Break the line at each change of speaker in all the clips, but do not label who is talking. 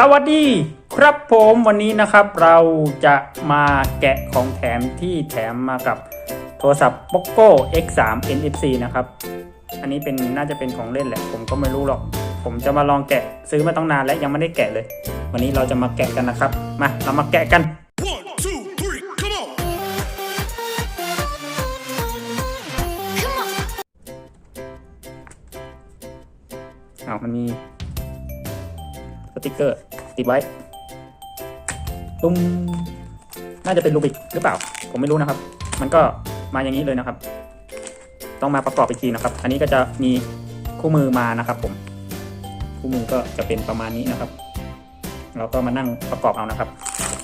สวัสดีครับผมวันนี้นะครับเราจะมาแกะของแถมที่แถมมากับโทรศัพท์ POCO X3 NFC นะครับ อันนี้เป็นน่าจะเป็นของเล่นแหละ ผมก็ไม่รู้หรอก ผมจะมาลองแกะซื้อมาตั้งนานและยังไม่ได้แกะเลย วันนี้เราจะมาแกะกันนะครับ มาเรามาแกะกัน
One, two, three, come on!
อ้าวมันมีส ติกเกอร์ ติดไว้ตุ้มน่าจะเป็นรูบิกหรือเปล่า ผมไม่รู้นะครับ มันก็มาอย่างนี้เลยนะครับ ต้องมาประกอบอีกทีนะครับ อันนี้ก็จะมีคู่มือมานะครับ ผม คู่มือก็จะเป็นประมาณนี้นะครับ เราก็มานั่งประกอบเอานะครับ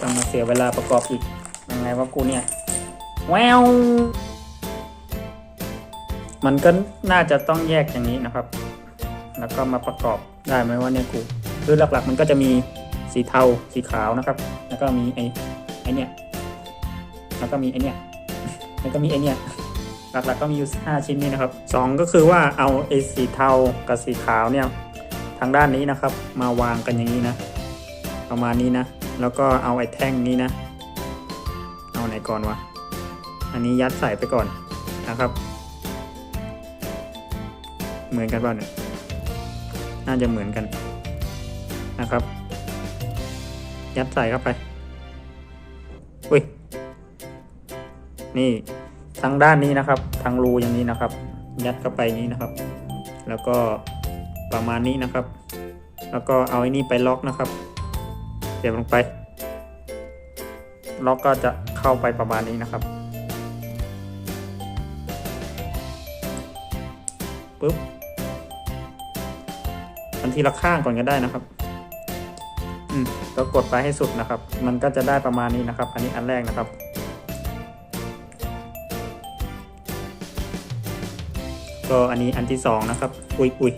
ต้องมาเสียเวลาประกอบอีกยังไงว่ากูเนี่ยแววมันก็น่าจะต้องแยกอย่างนี้นะครับ แล้วก็มาประกอบได้ไหมว่าเนี่ยกู คือหลักๆ มันก็จะมีสีเทาสีขาวนะครับ แล้วก็มีไอ้ไอ้เนี่ยแล้วก็มีไอ้เนี่ยแล้วก็มีไอ้เนี่ยหลักๆก็มีอยู่ห้าชิ้นนี้นะครับสองก็คือว่าเอาไอ้สีเทากับสีขาวเนี่ยทางด้านนี้นะครับ มาวางกันอย่างนี้นะ ประมาณนี้นะ แล้วก็เอาไอ้แท่งนี้นะ เอาไหนก่อนวะอันนี้ยัดใส่ไปก่อนนะครับ เหมือนกันป่าเนี่ยน่าจะเหมือนกัน นะครับ ยัดใส่เข้าไป อุ้ย นี่ทางด้านนี้นะครับ ทางรูอย่างนี้นะครับ ยัดเข้าไปนี้นะครับ แล้วก็ประมาณนี้นะครับ แล้วก็เอาไอ้นี่ไปล็อกนะครับเสียบลงไป ล็อกก็จะเข้าไปประมาณนี้นะครับปึ๊บอันทีละข้างก่อนก็ได้นะครับ อืมก็กดไปให้สุดนะครับ มันก็จะได้ประมาณนี้นะครับ อันนี้อันแรกนะครับ ก็อันนี้อันที่สองนะครับ อุยอุย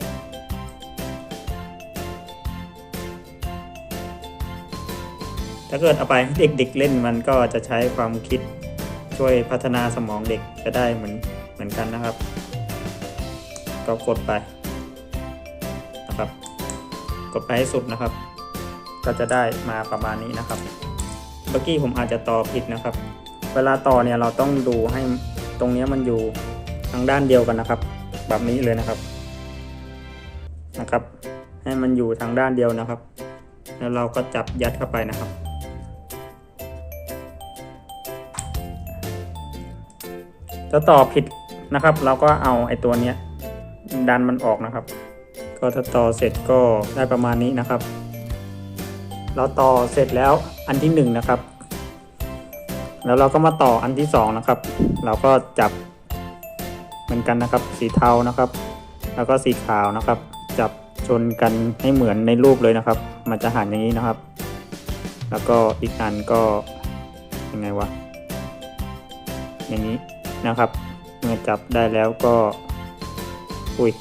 ถ้าเกิดเอาไปให้เด็กๆเล่นมันก็จะใช้ความคิดช่วยพัฒนาสมองเด็กจะได้เหมือนเหมือนกันนะครับ ก็กดไปนะครับ กดไปให้สุดนะครับ ก็จะได้มาประมาณนี้นะครับเมื่อกี้ผมอาจจะต่อผิดนะครับ เวลาต่อเนี่ยเราต้องดูให้ตรงเนี้ยมันอยู่ทางด้านเดียวกันนะครับ แบบนี้เลยนะครับนะครับ ให้มันอยู่ทางด้านเดียวนะครับ แล้วเราก็จับยัดเข้าไปนะครับ ถ้าต่อผิดนะครับ เราก็เอาไอ้ตัวเนี้ยดันมันออกนะครับ ก็ถ้าต่อเสร็จก็ได้ประมาณนี้นะครับ เราต่อเสร็จแล้วอันที่หนึ่งนะครับ แล้วเราก็มาต่ออันที่สองนะครับ เราก็จับเหมือนกันนะครับ สีเทานะครับ แล้วก็สีขาวนะครับ จับชนกันให้เหมือนในรูปเลยนะครับ มันจะหันอย่างนี้นะครับ แล้วก็อีกอันก็ยังไงวะอย่างนี้นะครับ เมื่อจับได้แล้วก็ อุ้ย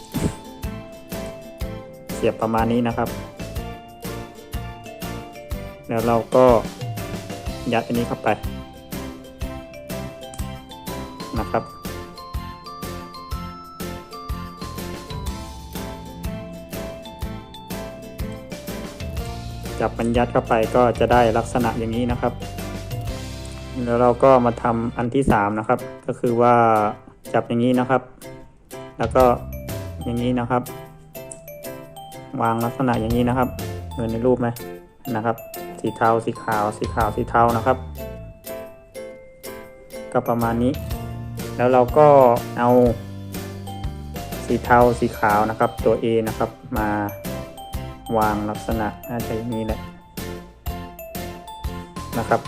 เสียบประมาณนี้นะครับ แล้วเราก็ยัดอันนี้เข้าไปนะครับ จับมันยัดเข้าไปก็จะได้ลักษณะอย่างนี้นะครับ แล้วเราก็มาทำอันที่สามนะครับ ก็คือว่าจับอย่างนี้นะครับ แล้วก็อย่างนี้นะครับ วางลักษณะอย่างนี้นะครับ เหมือนในรูปไหม นะครับ สีเทาสีขาว สีขาวสีเทานะครับ ก็ประมาณนี้ แล้วเราก็เอาสีเทาสีขาวนะครับ ตัว A นะครับ มาวางลักษณะน่าจะอย่างนี้แหละนะครับ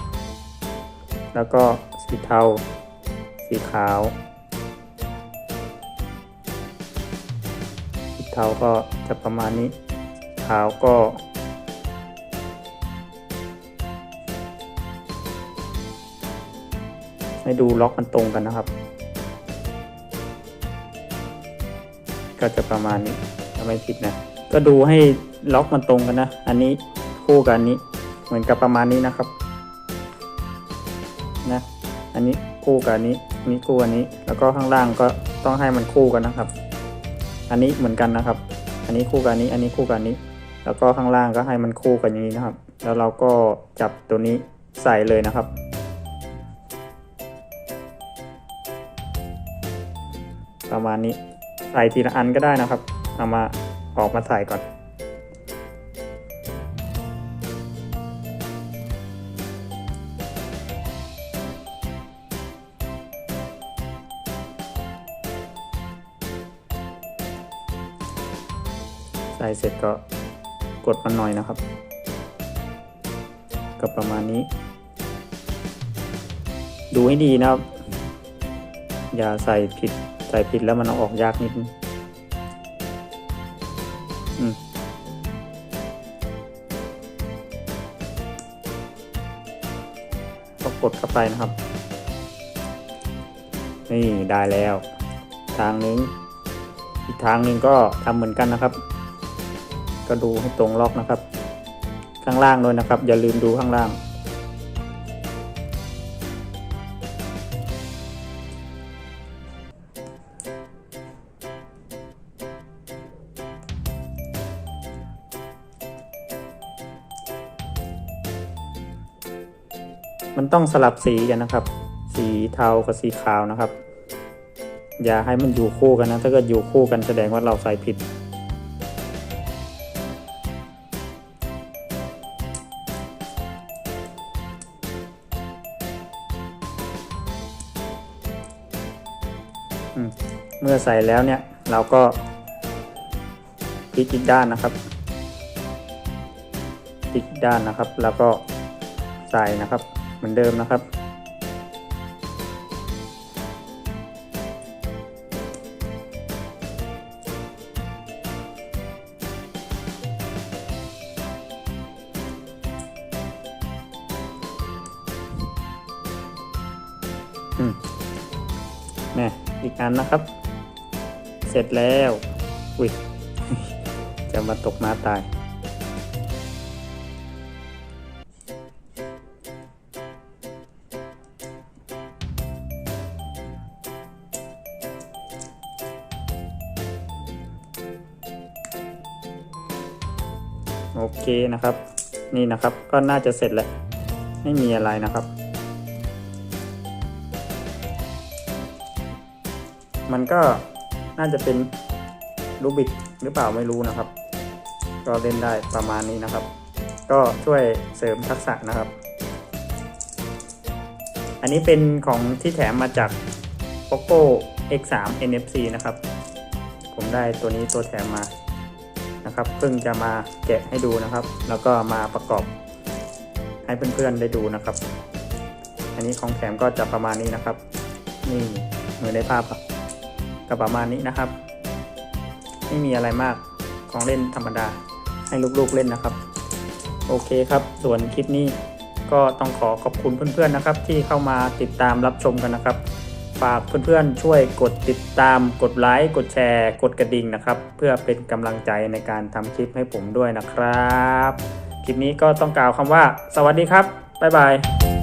แล้วก็สีเทา สีขาว สีเทาก็จะประมาณนี้ ขาวก็ ให้ดูล็อกมันตรงกันนะครับ ก็จะประมาณนี้ถ้าไม่ผิดนะ ก็ดูให้ล็อกมันตรงกันนะ อันนี้คู่กันนี้ เหมือนกับประมาณนี้นะครับ นะ อันนี้คู่กับอันนี้นนี้คู่อันนี้ แล้วก็ข้างล่างก็ต้องให้มันคู่กันนะครับ อันนี้เหมือนกันนะครับ อันนี้คู่กับอันนี้ อันนี้คู่กับอันนี้ แล้วก็ข้างล่างก็ให้มันคู่กันอย่างนี้นะครับ แล้วเราก็จับตัวนี้ใส่เลยนะครับ ประมาณนี้ใส่ทีละอันก็ได้นะครับ เอามาออกมาใส่ก่อน ใส่เสร็จก็กดมันหน่อยนะครับ ก็ประมาณนี้ ดูให้ดีนะครับ อย่าใส่ผิด ใส่ผิดแล้วมันเอาออกยากนิดนึงก็กดเข้าไปนะครับ นี่ได้แล้ว ทางนึงอีกทางนึงก็ทำเหมือนกันนะครับ ก็ดูให้ตรงล็อกนะครับ ข้างล่างด้วยนะครับ อย่าลืมดูข้างล่าง มันต้องสลับสีกันนะครับ สีเทากับสีขาวนะครับ อย่าให้มันอยู่คู่กันนะ ถ้าเกิดอยู่คู่กันแสดงว่าเราใส่ผิด เมื่อใส่แล้วเนี่ยเราก็พลิกอีกด้านนะครับพลิกด้านนะครับแล้วก็ใส่นะครับ เหมือนเดิมนะครับ อืมแนี่อีกอันนะครับ เสร็จแล้ว อุ้ย จะมาตกมาตาย นะครับ นี่นะครับก็น่าจะเสร็จแล้วไม่มีอะไรนะครับ มันก็น่าจะเป็นรูบิกหรือเปล่าไม่รู้นะครับ ก็เล่นได้ประมาณนี้นะครับ ก็ช่วยเสริมทักษะนะครับ อันนี้เป็นของที่แถมมาจาก Poco X3 NFC นะครับ ผมได้ตัวนี้ตัวแถมมา นะครับเพิ่งจะมาแกะให้ดูนะครับ แล้วก็มาประกอบให้เพื่อนๆได้ดูนะครับ อันนี้ของแถมก็จะประมาณนี้นะครับ นี่เหมือได้ภาพก็ประมาณนี้นะครับ ไม่มีอะไรมากของเล่นธรรมดาให้ลูกๆเล่นนะครับ โอเคครับ ส่วนคลิปนี้ก็ต้องขอขอบคุณเพื่อนๆนะครับ ที่เข้ามาติดตามรับชมกันนะครับ ฝากเพื่อนๆช่วยกดติดตาม กดไลค์ กดแชร์ กดกระดิ่งนะครับ เพื่อเป็นกำลังใจในการทำคลิปให้ผมด้วยนะครับ คลิปนี้ก็ต้องกล่าวคำว่า สวัสดีครับ บ๊ายบาย